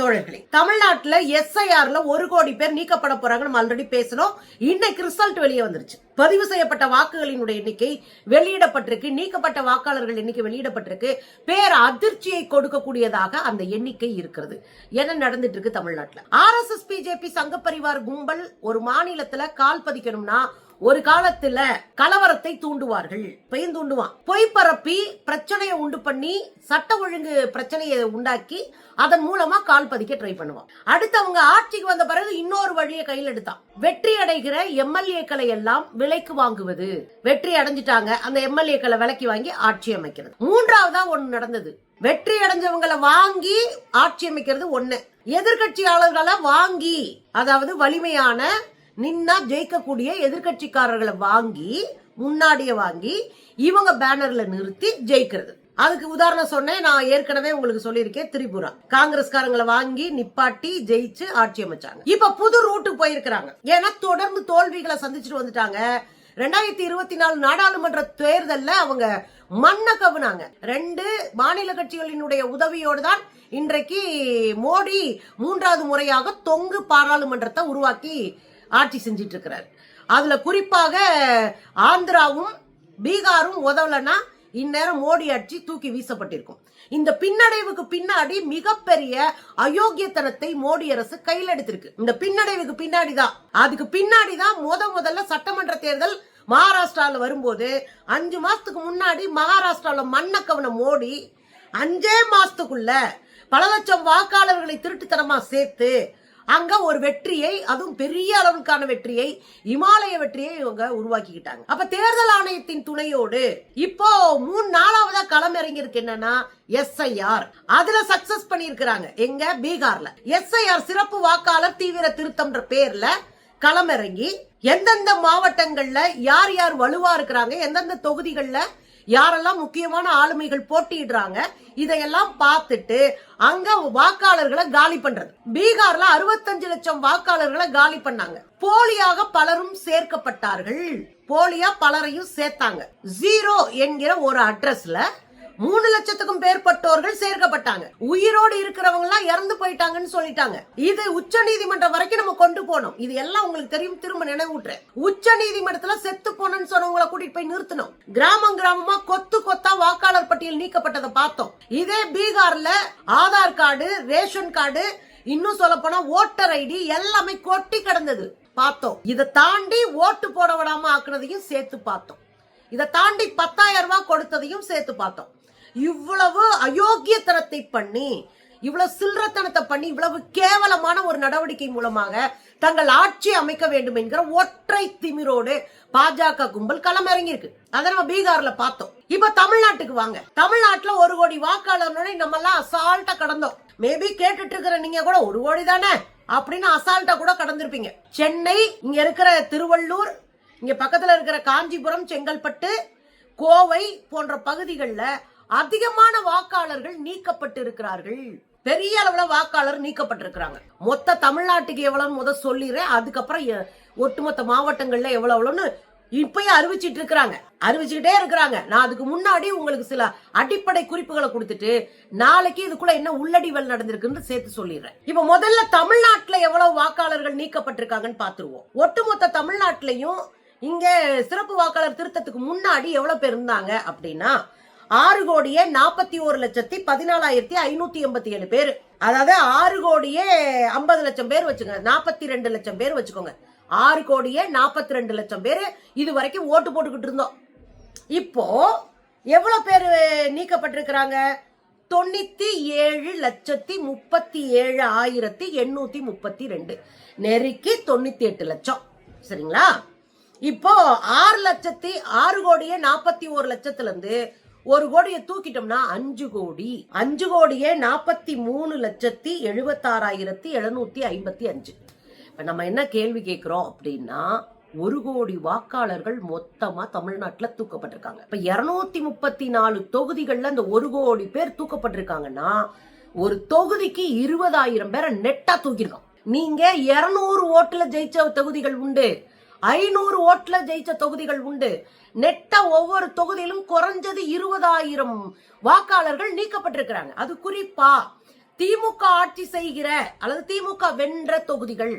தோழர்களே தமிழ்நாட்டுல எஸ்ஐஆர்ல ஒரு கோடி பேர் நீக்கப்பட போறாங்கன்னு ஆல்ரெடி பேசணும் இன்னைக்கு ரிசல்ட் வெளியே வந்துருச்சு. பதிவு செய்யப்பட்ட வாக்குகளினுடைய எண்ணிக்கை வெளியிடப்பட்டிருக்கு. நீக்கப்பட்ட வாக்காளர்கள் எண்ணிக்கை வெளியிடப்பட்டிருக்கு. பேர் அதிர்ச்சியை கொடுக்கக்கூடியதாக அந்த எண்ணிக்கை இருக்கிறது. என்ன நடந்துட்டு இருக்கு தமிழ்நாட்டுல? ஆர் எஸ் எஸ் பிஜேபி சங்க பரிவார் கும்பல் ஒரு மாநிலத்துல கால் பதிக்கணும்னா ஒரு காலத்துல கலவரத்தை தூண்டுவார்கள். பெயும் தூண்டுவான். பொய் பரப்பி பிரச்சனையை உண்டு பண்ணி சட்ட ஒழுங்கு பிரச்சனையை உண்டாக்கி அதன் மூலமா கால் பதிக்க ட்ரை பண்ணுவான். அடுத்து அவங்க ஆட்சிக்கு வந்த பிறகு இன்னொரு வழியை கையில் எடுத்தான். வெற்றி அடைகிற எம்எல்ஏக்களை எல்லாம் விலைக்கு வாங்குவது. வெற்றி அடைஞ்சிட்டாங்க அந்த எம்எல்ஏக்களை விலைக்கு வாங்கி ஆட்சி அமைக்கிறது. மூன்றாவதா ஒண்ணு நடந்தது. வெற்றி அடைஞ்சவங்களை வாங்கி ஆட்சி அமைக்கிறது ஒண்ணு. எதிர்கட்சியாளர்களை வாங்கி அதாவது வலிமையான நின்னா ஜெயிக்கக்கூடிய எதிர்கட்சிக்காரர்களை வாங்கி முன்னாடியே வாங்கி இவங்க பேனர்ல நிறுத்தி ஜெயிக்கிறது. அதுக்கு உதாரணம் சொன்னேன் நான் ஏற்கனவே உங்களுக்கு சொல்லியிருக்கேன் திரிபுரா. காங்கிரஸ்காரங்களை வாங்கி நிப்பாட்டி ஜெயிச்சு ஆட்சி அமைச்சாங்க. இப்ப புது ரூட்டுக்கு போயிருக்கிறாங்க. ஏன்னா தொடர்ந்து தோல்விகளை சந்திச்சுட்டு வந்துட்டாங்க. ரெண்டாயிரத்தி இருபத்தி நாலு நாடாளுமன்ற தேர்தல்ல அவங்க மண்ண கவுனாங்க. ரெண்டு மாநில கட்சிகளினுடைய உதவியோடு தான் இன்றைக்கு மோடி மூன்றாவது முறையாக தொங்கு பாராளுமன்றத்தை உருவாக்கி ஆட்சி செஞ்சிட்டு இருக்கிறார் அதுல குறிப்பாக ஆந்திராவும் பீகாரும் உதவலன்னா இந்நேரம் மோடி ஆட்சி தூக்கி வீசப்பட்டிருக்கும். இந்த பின்னடைவுக்கு பின்னாடி மிகப்பெரிய அயோக்கியத்தனத்தை மோடி அரசு கையில் எடுத்திருக்கு. இந்த பின்னடைவுக்கு பின்னாடி தான் அதுக்கு பின்னாடி தான் முத முதல்ல சட்டமன்ற தேர்தல் மகாராஷ்டிரால வரும்போது அஞ்சு மாசத்துக்கு முன்னாடி மகாராஷ்டிரால மண்ணக்கவன மோடி அஞ்சே மாசத்துக்குள்ள பல லட்சம் வாக்காளர்களை திருட்டுத்தனமா சேர்த்து அங்க ஒரு வெற்றியை அதுவும் பெரிய அளவுக்கான வெற்றியை இமாலய வெற்றியை இவங்க உருவாக்கிக்கிட்டாங்க. அப்ப தேர்தல் ஆணையத்தின் துணையோடு இப்போ மூணு நாலாவதா களம் இறங்கியிருக்கு என்னன்னா எஸ்ஐஆர். அதுல சக்சஸ் பண்ணியிருக்கிறாங்க. எங்க? பீகார்ல. எஸ்ஐஆர் சிறப்பு வாக்காளர் தீவிர திருத்தம்ன்ற பேர்ல களமிறங்கி எந்தெந்த மாவட்டங்கள்ல யார் யார் வலுவா இருக்கிறாங்க எந்தெந்த தொகுதிகளில் யாரெல்லாம் முக்கியமான ஆளுமைகள் போட்டியிடுறாங்க இதையெல்லாம் பார்த்துட்டு அங்க வாக்காளர்களை காலி பண்றது. பீகார்ல அறுபத்தஞ்சு லட்சம் வாக்காளர்களை காலி பண்ணாங்க. போலியாக பலரும் சேர்க்கப்பட்டார்கள். போலியா பலரையும் சேர்த்தாங்க. ஜீரோ என்கிற ஒரு அட்ரஸ்ல மூணு லட்சத்துக்கும் மேற்பட்டோர்கள் சேர்க்கப்பட்டாங்க. உயிரோடு இருக்கிறவங்க எல்லாம் இறந்து போயிட்டாங்கன்னு சொல்லிட்டாங்க. இது உச்ச நீதிமன்றம் வரைக்கும் நம்ம கொண்டு போனோம். இது எல்லாம் உங்களுக்கு தெரியும் திரும்ப நினைவூட்டுறேன். உச்ச நீதிமன்றத்துல செத்து போனன்னு சொன்னவங்களை கூட்டிட்டு போய் நிறுத்தணும் கிராமம் கிராமமா கொத்து கொத்தா வாக்காளர் பட்டியல் நீக்கப்பட்டதை பார்த்தோம். இதே பீகார்ல ஆதார் கார்டு ரேஷன் கார்டு இன்னும் சொல்ல போனா ஓட்டர் ஐடி எல்லாமே கொட்டி கிடந்தது. பார்த்தோம். இதை தாண்டி ஓட்டு போட விடாம ஆக்குனதையும் சேர்த்து பார்த்தோம். இதை தாண்டி பத்தாயிரம் ரூபாய் கொடுத்ததையும் சேர்த்து பார்த்தோம். இவ்வளவு அயோக்கியத்தனத்தை பண்ணி இவ்வளவு சில்லறத்தனத்தை பண்ணி இவ்வளவு கேவலமான ஒரு நடவடிக்கை மூலமாக தங்கள் ஆட்சி அமைக்க வேண்டும் என்கிற ஒற்றை திமிரோடு பாஜக கும்பல் களமிறங்கியிருக்கு. அதை நம்ம பீகார்ல பார்த்தோம். இப்ப தமிழ்நாட்டுக்கு வாங்க. தமிழ்நாட்டுல ஒரு கோடி வாக்காளர்னோட நம்ம எல்லாம் அசால்ட்டா கடந்தோம். மேபி கேட்டுட்டு இருக்கிற நீங்க கூட ஒரு கோடி தானே அப்படின்னு அசால்ட்டா கூட கடந்திருப்பீங்க. சென்னை இங்க இருக்கிற திருவள்ளூர் இங்க பக்கத்துல இருக்கிற காஞ்சிபுரம் செங்கல்பட்டு கோவை போன்ற பகுதிகளில் அதிகமான வாக்காளர்கள் நீக்கப்பட்டிருக்கிறார்கள். பெரிய அளவுல வாக்காளர் நீக்கப்பட்டிருக்கிறாங்க. மொத்த தமிழ்நாட்டுக்கு எவ்வளவு முத சொல்லிடுறேன். அதுக்கப்புறம் ஒட்டுமொத்த மாவட்டங்கள்ல எவ்வளவுன்னு இப்பயே அறிவிச்சிட்டு இருக்கிறாங்க. அறிவிச்சுக்கிட்டே இருக்கிறாங்க. நான் அதுக்கு முன்னாடி உங்களுக்கு சில அடிப்படை குறிப்புகளை கொடுத்துட்டு நாளைக்கு இதுக்குள்ள என்ன உள்ளடிவல் நடந்திருக்குன்னு சேர்த்து சொல்லிடுறேன். இப்ப முதல்ல தமிழ்நாட்டுல எவ்வளவு வாக்காளர்கள் நீக்கப்பட்டிருக்காங்கன்னு பாத்துருவோம் ஒட்டுமொத்த தமிழ்நாட்டிலையும் இங்க சிறப்பு வாக்காளர் திருத்தத்துக்கு முன்னாடி எவ்வளவு பேர் இருந்தாங்க அப்படின்னா ஆறு கோடியே நாற்பத்தி ஒரு லட்சத்தி பதினாலாயிரத்தி ஐநூத்தி எண்பத்தி ஏழு பேர். அதாவது ஆறு கோடியே ஐம்பது லட்சம் பேர் வச்சுக்கோங்க. நாற்பத்தி ரெண்டு லட்சம் பேர் வச்சுக்கோங்க. ஆறு கோடியே நாற்பத்தி ரெண்டு லட்சம் பேர் இது வரைக்கும் ஓட்டு போட்டுக்கிட்டு இருந்தோம். இப்போ எவ்வளவு பேர் நீக்கப்பட்டிருக்கிறாங்க? தொண்ணூத்தி ஏழு லட்சத்தி முப்பத்தி ஏழு ஆயிரத்தி எண்ணூத்தி முப்பத்தி ரெண்டு. நெருக்கி தொண்ணூத்தி எட்டு லட்சம். சரிங்களா? இப்போ ஆறு லட்சத்தி ஆறு கோடியே நாற்பத்தி ஒரு லட்சத்துல இருந்து ஒரு கோடியை தூக்கிட்டோம்னா அஞ்சு கோடி. அஞ்சு கோடியே நாற்பத்தி மூணு லட்சத்தி எழுபத்தாறாயிரத்தி எழுநூத்தி ஐம்பத்தி அஞ்சு. இப்போ நம்ம என்ன கேள்வி கேட்குறோம் அப்படின்னா ஒரு கோடி வாக்காளர்கள் மொத்தமா தமிழ்நாட்டுல தூக்கப்பட்டிருக்காங்க. இப்ப இருநூத்தி முப்பத்தி நாலு தொகுதிகள்ல அந்த ஒரு கோடி பேர் தூக்கப்பட்டிருக்காங்கன்னா ஒரு தொகுதிக்கு இருபதாயிரம் பேரை நெட்டா தூக்கிருக்கோம் நீங்க இருநூறு ஓட்டுல ஜெயிச்ச தொகுதிகள் உண்டு. ஐநூறு ஓட்டுல ஜெயிச்ச தொகுதிகள் உண்டு. நெட்ட ஒவ்வொரு தொகுதியிலும் குறைஞ்சது இருபதாயிரம் வாக்காளர்கள் நீக்கப்பட்டிருக்கிறாங்க. அது குறிப்பா திமுக ஆட்சி செய்கிற அல்லது திமுக வென்ற தொகுதிகள்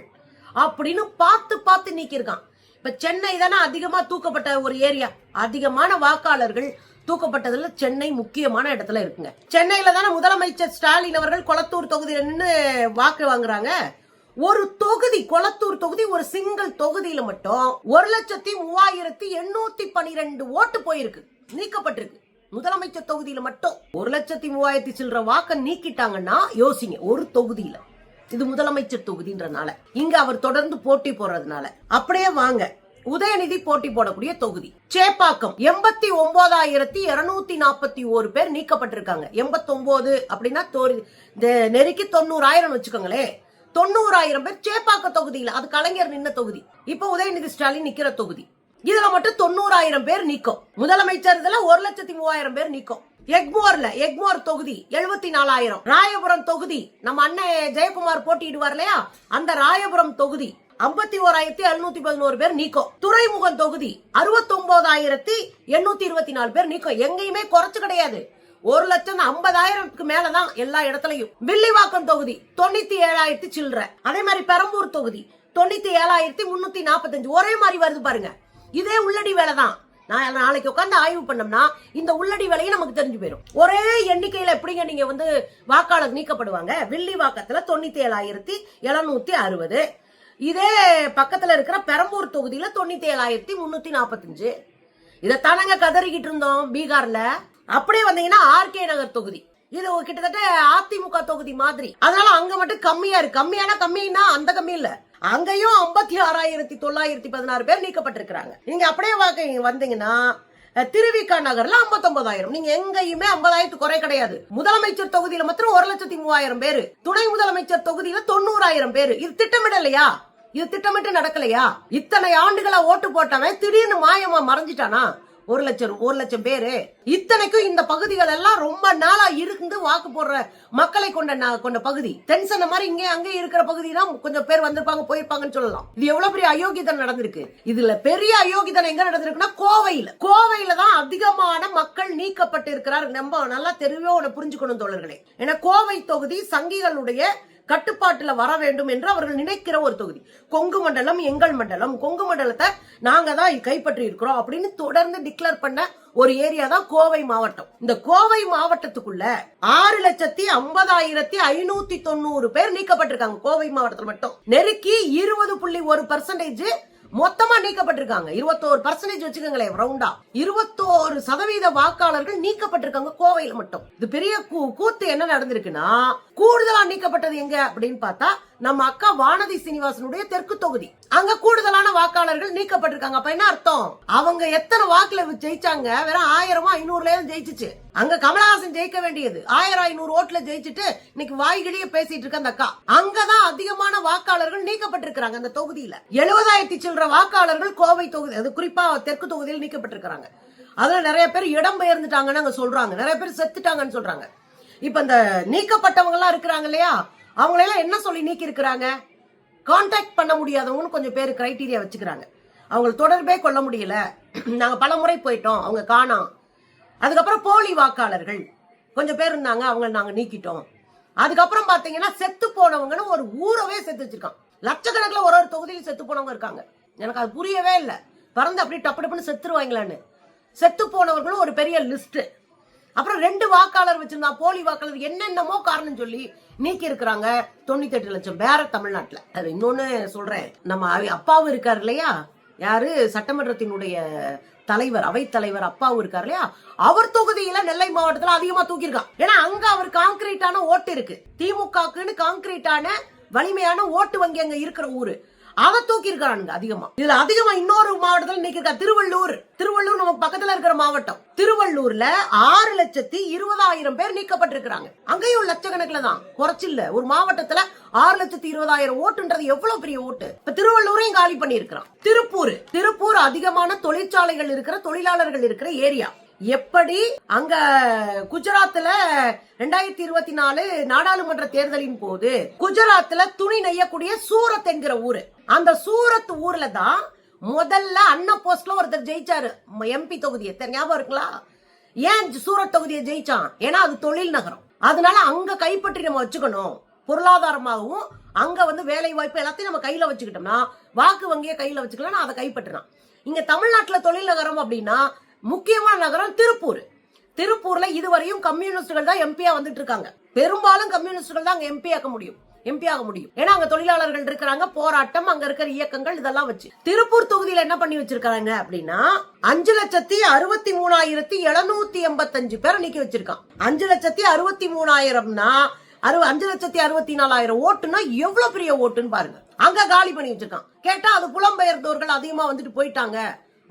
அப்படின்னு பார்த்து பார்த்து நீக்கியிருக்கான். இப்ப சென்னை தானே அதிகமா தூக்கப்பட்ட ஒரு ஏரியா. அதிகமான வாக்காளர்கள் தூக்கப்பட்டதுல சென்னை முக்கியமான இடத்துல இருக்குங்க. சென்னையில தானே முதலமைச்சர் ஸ்டாலின் அவர்கள் கொளத்தூர் தொகுதியில நின்று வாக்கு வாங்குறாங்க. ஒரு தொகுதி கொளத்தூர் தொகுதி ஒரு சிங்கிள் தொகுதியில மட்டும் ஒரு லட்சத்தி மூவாயிரத்தி எண்ணூத்தி பனிரெண்டு ஓட்டு போயிருக்கு நீக்கப்பட்டிருக்கு. முதலமைச்சர் தொகுதியில மட்டும் ஒரு லட்சத்தி மூவாயிரத்தி சில்லற வாக்க நீக்கிட்டாங்கன்னா யோசிங்க ஒரு தொகுதியில. இது முதலமைச்சர் தொகுதின்றனால. இங்க அவர் தொடர்ந்து போட்டி போடுறதுனால. அப்படியே வாங்க. உதயநிதி போட்டி போடக்கூடிய தொகுதி. சேப்பாக்கம் எண்பத்தி ஒன்பதாயிரத்தி இருநூத்தி நாற்பத்தி ஒரு பேர் நீக்கப்பட்டிருக்காங்க. எண்பத்தி ஒன்பது அப்படின்னா நெருக்கி தொண்ணூறாயிரம் வச்சுக்கோங்களேன். தொண்ணூறாயிரம் பேர் சேப்பாக்க தொகுதியில் அது கலைஞர் நின்ன தொகுதி. இப்ப உதயநிதி ஸ்டாலின் நிக்கிற தொகுதி. இதுல மட்டும் தொண்ணூறாயிரம் பேர் நிக்கும். முதலமைச்சர் இதுல ஒரு லட்சத்தி மூவாயிரம் பேர் நிக்கும். எக்மோர்ல எக்மோர் தொகுதி எழுபத்தி நாலாயிரம் ராயபுரம் தொகுதி நம்ம அண்ணன் ஜெயக்குமார் போட்டியிடுவார் இல்லையா? அந்த ராயபுரம் தொகுதி ஐம்பத்தி ஓராயிரத்தி எழுநூத்தி பதினோரு பேர் நீக்கம். துறைமுகம் தொகுதி அறுபத்தி ஒன்பதாயிரத்தி எண்ணூத்தி இருபத்தி நாலு பேர் நீக்கம். எங்கேயுமே குறைச்சு கிடையாது. ஒரு லட்சம் ஐம்பதாயிரத்துக்கு மேலதான் எல்லா இடத்துலயும். வில்லிவாக்கம் தொகுதி தொண்ணூத்தி ஏழாயிரத்தி சில்லற. அதே மாதிரி பெரம்பூர் தொகுதி தொண்ணூத்தி ஏழாயிரத்தி முன்னூத்தி நாற்பத்தஞ்சு ஒரே மாதிரி வருது பாருங்க. இதே உள்ளடி வேலை தான் நான் நாளைக்கு உட்காந்து ஆய்வு பண்ணோம்னா இந்த உள்ளடி வேலையும் நமக்கு தெரிஞ்சு போயிடும் ஒரே எண்ணிக்கையில எப்படிங்க நீங்க வந்து வாக்காளர் நீக்கப்படுவாங்க? வில்லிவாக்கத்துல தொண்ணூத்தி ஏழாயிரத்தி எழுநூத்தி அறுபது. இதே பக்கத்துல இருக்கிற பெரம்பூர் தொகுதியில தொண்ணூத்தி ஏழாயிரத்தி முன்னூத்தி நாற்பத்தஞ்சு இதைத்தானங்க கதறிக்கிட்டு இருந்தோம் பீகார்ல? அப்படியே வந்தீங்கன்னா ஆர்கே நகர் தொகுதி. இது கிட்டத்தட்ட அதிமுக தொகுதி மாதிரி. அதனால அங்க மட்டும் கம்மியா இருக்கு. கம்மியான கம்மின்னா அந்த கம்மி இல்ல. அங்கேயும் ஐம்பத்தி ஆறாயிரத்தி தொள்ளாயிரத்தி பதினாறு பேர் நீக்கப்பட்டிருக்கிறாங்க. நீங்க அப்படியே வாக்க வந்தீங்கன்னா திருவிக்கா திருவிக நகர்ல 59000 நீங்க எங்கேயுமே 50000 குறை கிடையாது. முதலமைச்சர் தொகுதியில மாத்திரம் ஒரு லட்சத்தி மூவாயிரம் பேரு. துணை முதலமைச்சர் தொகுதியில தொண்ணூறாயிரம் பேரு. இது திட்டமிடலையா இது திட்டமிட்டு நடக்கலையா? இத்தனை ஆண்டுகளா ஓட்டு போட்டவன் திடீர்னு மாயமா மறைஞ்சிட்டானா? ஒரு லட்சம் ஒரு லட்சம் பேரு. இத்தனைக்கும் இந்த பகுதிகள் எல்லாம் ரொம்ப நாளா இருந்து வாக்கு போடுற மக்களை கொண்ட கொண்ட பகுதி. தென்சன மாதிரி இங்கே அங்கே இருக்கிற பகுதி தான் கொஞ்சம் பேர் வந்திருப்பாங்க போயிருப்பாங்கன்னு சொல்லலாம். இது எவ்வளவு பெரிய அயோக்கியத்தனம் நடந்திருக்கு. இதுல பெரிய அயோக்கியத்தனம் எங்க நடந்திருக்குன்னா கோவையில. கோவையில தான் அதிகமான மக்கள் நீக்கப்பட்டு இருக்கிறார் நம்ம நல்லா தெளிவா உன புரிஞ்சுக்கணும் தோழர்களே. ஏன்னா கோவை தொகுதி சங்கிகளுடைய கட்டுப்பாட்டில் வர வேண்டும் என்று அவர்கள் நினைக்கிற ஒரு தொகுதி. கொங்கு மண்டலம் எங்கள் மண்டலம். கொங்கு மண்டலத்தை நாங்கள் தான் கைப்பற்றி இருக்கிறோம் அப்படின்னு தொடர்ந்து டிக்ளேர் பண்ண ஒரு ஏரியா தான் கோவை மாவட்டம். இந்த கோவை மாவட்டத்துக்குள்ள ஆறு லட்சத்தி ஐம்பதாயிரத்தி ஐநூத்தி தொண்ணூறு பேர் நீக்கப்பட்டிருக்காங்க கோவை மாவட்டத்தில் மட்டும். நெருக்கி இருபது புள்ளி ஒரு பர்சன்டேஜ் மொத்தமா நீக்கப்பட்டிருக்காங்க. இருபத்தோரு பர்சன்டேஜ் வச்சுக்கோங்களேன் ரவுண்டா இருபத்தோரு சதவீத வாக்காளர்கள் நீக்கப்பட்டிருக்காங்க கோவையில் மட்டும். இது பெரிய கூ- கூத்து என்ன நடந்திருக்குன்னா கூடுதலா நீக்கப்பட்டது எங்க அப்படின்னு பார்த்தா நம்ம அக்கா வானதி சீனிவாசனுடைய தெற்கு தொகுதி. அங்க கூடுதலான வாக்காளர்கள் நீக்கப்பட்டிருக்காங்க. அப்ப என்ன அர்த்தம்? அவங்க எத்தனை வாக்குல ஜெயிச்சாங்க? வெறும் ஆயிரமா ஐநூறுல ஜெயிச்சுச்சு. அங்க கமலஹாசன் ஜெயிக்க வேண்டியது. ஆயிரம் ஐநூறு ஓட்டுல ஜெயிச்சுட்டு இன்னைக்கு வாய்கிலேயே பேசிட்டு இருக்க அந்த அக்கா. அங்கதான் அதிகமான வாக்காளர்கள் நீக்கப்பட்டிருக்கிறாங்க அந்த தொகுதியில. எழுபதாயிரத்தி சில்லற வாக்காளர்கள் கோவை தொகுதி அது குறிப்பா தெற்கு தொகுதியில் நீக்கப்பட்டிருக்கிறாங்க. அதுல நிறைய பேர் இடம் பெயர்ந்துட்டாங்கன்னு அங்க சொல்றாங்க. நிறைய பேர் செத்துட்டாங்கன்னு சொல்றாங்க. இப்ப இந்த நீக்கப்பட்டவங்க எல்லாம் இருக்கிறாங்க இல்லையா? அவங்களெல்லாம் என்ன சொல்லி நீக்கி இருக்கிறாங்க கான்டாக்ட் பண்ண முடியாதவங்கன்னு கொஞ்சம் பேர் கிரைட்டீரியா வச்சுக்கிறாங்க. அவங்கள தொடர்பே கொள்ள முடியல. நாங்கள் பல முறை போயிட்டோம். அவங்க காணோம். அதுக்கப்புறம் போலி வாக்காளர்கள். கொஞ்சம் பேர் இருந்தாங்க. அவங்கள நாங்கள் நீக்கிட்டோம். அதுக்கப்புறம் பார்த்தீங்கன்னா செத்து போனவங்கன்னு ஒரு ஊரவே செத்து வச்சிருக்கான். லட்சக்கணக்கில் ஒரு ஒரு தொகுதியில் செத்து போனவங்க இருக்காங்க. எனக்கு அது புரியவே இல்லை. பறந்து அப்படி டப்பு டப்புன்னு செத்துருவாங்களான்னு. செத்து போனவர்களும் ஒரு பெரிய லிஸ்ட்டு அப்புறம் ரெண்டு வாக்காளர் வச்சிருந்தா போலி வாக்காளர் என்னென்னமோ காரணம் சொல்லி நீக்கி இருக்கிறாங்க தொண்ணூத்தி எட்டு லட்சம் பேர தமிழ்நாட்டுல. அது இன்னொன்னு சொல்றேன். நம்ம அப்பாவும் இருக்காரு இல்லையா? யாரு? சட்டமன்றத்தினுடைய தலைவர் அவைத்தலைவர் அப்பாவும் இருக்காரு இல்லையா? அவர் தொகுதியில நெல்லை மாவட்டத்துல அதிகமா தூக்கியிருக்கான். ஏன்னா அங்க அவர் காங்கிரீட்டான ஓட்டு இருக்கு. திமுகக்குன்னு காங்கிரீட்டான வலிமையான ஓட்டு வங்கி அங்க இருக்கிற ஊரு. அதை தூக்கி அதிகமா. இதுல அதிகமா இன்னொரு மாவட்டத்துல நிக்கிறா திருவள்ளூர். திருவள்ளூர் நமக்கு பக்கத்துல இருக்கிற மாவட்டம். திருவள்ளூர்ல ஆறு லட்சத்தி இருபதாயிரம் பேர் நீக்கப்பட்டிருக்கிறாங்க. அங்கேயும் லட்சக்கணக்கில் தான். குறைச்சில்ல. ஒரு மாவட்டத்துல ஆறு லட்சத்தி இருபதாயிரம் ஓட்டுன்றது எவ்வளவு பெரிய ஓட்டு? இப்ப திருவள்ளூரையும் காலி பண்ணி இருக்கிறான் திருப்பூர். திருப்பூர் அதிகமான தொழிற்சாலைகள் இருக்கிற தொழிலாளர்கள் இருக்கிற ஏரியா. எப்படி அங்க குஜராத்ல ரெண்டாயிரத்தி இருபத்தி நாலு நாடாளுமன்ற தேர்தலின் போது குஜராத்ல துணி நெய்யக்கூடிய சூரத் என்கிற ஊரு. அந்த சூரத் ஊர்ல தான் முதல்ல அண்ணா போஸ்ட்ல ஒருத்தர் ஜெயிச்சாரு. எம்பி தொகுதியை. எத்தனை ஞாபகம் இருக்குங்களா? ஏன் சூரத் தொகுதியை ஜெயிச்சான்? ஏன்னா அது தொழில் நகரம். அதனால அங்க கைப்பற்றி நம்ம வச்சுக்கணும். பொருளாதாரமாகவும் அங்க வந்து வேலை வாய்ப்பு எல்லாத்தையும் நம்ம கையில வச்சுக்கிட்டோம்னா வாக்கு வங்கியை கையில வச்சுக்கலாம் நான் அதை கைப்பற்றினான் இங்க தமிழ்நாட்டுல தொழில் நகரம் அப்படின்னா முக்கியமான நகரம் திருப்பூர். திருப்பூர்ல இதுவரையும் கம்யூனிஸ்டுகள் தான் எம்பியா வந்துட்டு இருக்காங்க. பெரும்பாலும் கம்யூனிஸ்டுகள் தான் அங்க எம்பி ஆக்க முடியும். எம்பி ஆக முடியும். ஏன்னா அங்க தொழிலாளர்கள் இருக்கிறாங்க போராட்டம் அங்க இருக்கிற இயக்கங்கள் இதெல்லாம் வச்சு. திருப்பூர் தொகுதியில என்ன பண்ணி வச்சிருக்காங்க அப்படின்னா அஞ்சு லட்சத்தி அறுபத்தி மூணாயிரத்தி எழுநூத்தி எண்பத்தஞ்சு பேரை நீக்கி வச்சிருக்கான். அஞ்சு லட்சத்தி அறுபத்தி மூணாயிரம்னா அறு அஞ்சு லட்சத்தி அறுபத்தி நாலாயிரம் ஓட்டுனா எவ்வளவு பெரிய ஓட்டுன்னு பாருங்க. அங்க காலி பண்ணி வச்சிருக்கான். கேட்டா அது புலம்பெயர்ந்தோர்கள் அதிகமா வந்துட்டு போயிட்டாங்க.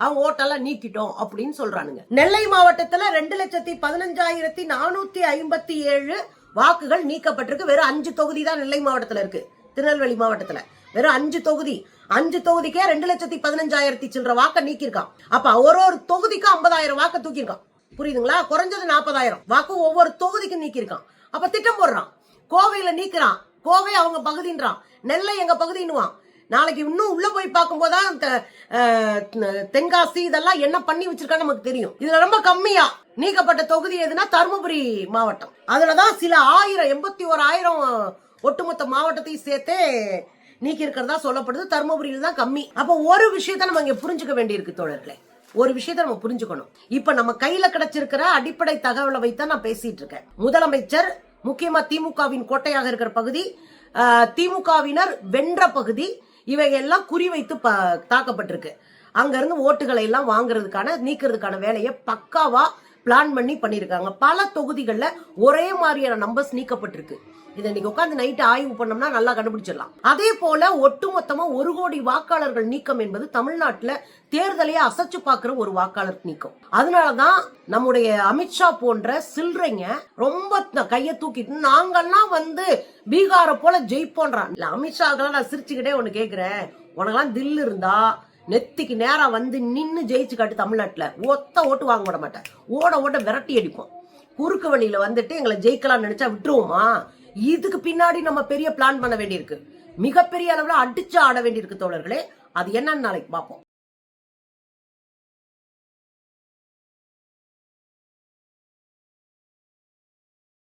அவங்க ஓட்டெல்லாம் நீக்கிட்டோம் அப்படின்னு சொல்றானுங்க. நெல்லை மாவட்டத்துல ரெண்டு லட்சத்தி பதினஞ்சாயிரத்தி நானூத்தி ஐம்பத்தி ஏழு வாக்குகள் நீக்கப்பட்டிருக்கு. வெறும் அஞ்சு தொகுதி தான் நெல்லை மாவட்டத்துல இருக்கு. திருநெல்வேலி மாவட்டத்துல. வெறும் அஞ்சு தொகுதி. அஞ்சு தொகுதிக்கே ரெண்டு லட்சத்தி பதினஞ்சாயிரத்தி சில்லற வாக்க நீக்கியிருக்கான். அப்ப ஒரு ஒரு தொகுதிக்கு ஐம்பதாயிரம் வாக்க தூக்கிருக்கான் புரியுதுங்களா? குறைஞ்சது நாற்பதாயிரம் வாக்கு ஒவ்வொரு தொகுதிக்கும் நீக்கியிருக்கான். அப்ப திட்டம் போடுறான். கோவையில நீக்கிறான். கோவை அவங்க பகுதின்றான். நெல்லை எங்க பகுதின்னுவான். நாளைக்கு இன்னும் உள்ள போய் பார்க்கும்போது தான் தென்காசி இதெல்லாம் என்ன பண்ணி வச்சிருக்கான்னு நமக்கு தெரியும். இதுல ரொம்ப கம்மியா நீக்கப்பட்ட தொகுதி எதுனா தருமபுரி மாவட்டம். அதுலதான் சில ஆயிரம் எண்பத்தி ஒரு ஆயிரம் ஒட்டுமொத்த மாவட்டத்தையும் சேர்த்தே நீக்கி இருக்கிறதா சொல்லப்படுது. தருமபுரியில தான் கம்மி. அப்ப ஒரு விஷயத்த நம்ம இங்க புரிஞ்சுக்க வேண்டியிருக்கு தோழர்களே. ஒரு விஷயத்த நம்ம புரிஞ்சுக்கணும். இப்ப நம்ம கையில கிடைச்சிருக்கிற அடிப்படை தகவலை வைத்தான் நான் பேசிட்டு இருக்கேன். முதலமைச்சர் முக்கியமா திமுகவின் கோட்டையாக இருக்கிற பகுதி திமுகவினர் வென்ற பகுதி இவையெல்லாம் குறிவைத்து ப- தாக்கப்பட்டிருக்கு. அங்கேருந்து ஓட்டுகளை எல்லாம் வாங்குறதுக்கான நீக்கிறதுக்கான வேலையை பக்காவாக பிளான் பண்ணி பண்ணியிருக்காங்க பல தொகுதிகளில் ஒரே மாதிரியான நம்பர்ஸ் நீக்கப்பட்டிருக்கு. இதை இன்னைக்கு உட்காந்து நைட்டு ஆய்வு பண்ணோம்னா நல்லா கண்டுபிடிச்சிடலாம். அதே போல ஒட்டுமொத்தமா ஒரு கோடி வாக்காளர்கள் நீக்கம் என்பது தமிழ்நாட்டில் தேர்தலையே அசைச்சு பார்க்குற ஒரு வாக்காளர் நீக்கம். அதனாலதான் நம்முடைய அமித்ஷா போன்ற சில்லறைங்க ரொம்ப கையை தூக்கிட்டு நாங்கெல்லாம் வந்து பீகாரை போல ஜெயிப்போன்றான் இல்ல அமித்ஷாக்கெல்லாம் நான் சிரிச்சுக்கிட்டே ஒன்று கேக்குறேன். உனக்கெல்லாம் தில் இருந்தா நெத்திக்கு நேராக வந்து நின்று ஜெயிச்சு காட்டு தமிழ்நாட்டில். ஒத்த ஓட்டு வாங்க விட மாட்டேன். ஓட ஓட விரட்டி அடிப்போம். குறுக்கு வழியில் வந்துட்டு எங்களை ஜெயிக்கலாம்னு நினச்சா விட்டுருவோமா? இதுக்கு பின்னாடி நம்ம பெரிய பிளான் பண்ண வேண்டியிருக்கு. மிகப்பெரிய அளவில் அடிச்சு ஆட வேண்டியிருக்கு தோழர்களே. அது என்னன்னு நாளைக்கு பார்ப்போம்.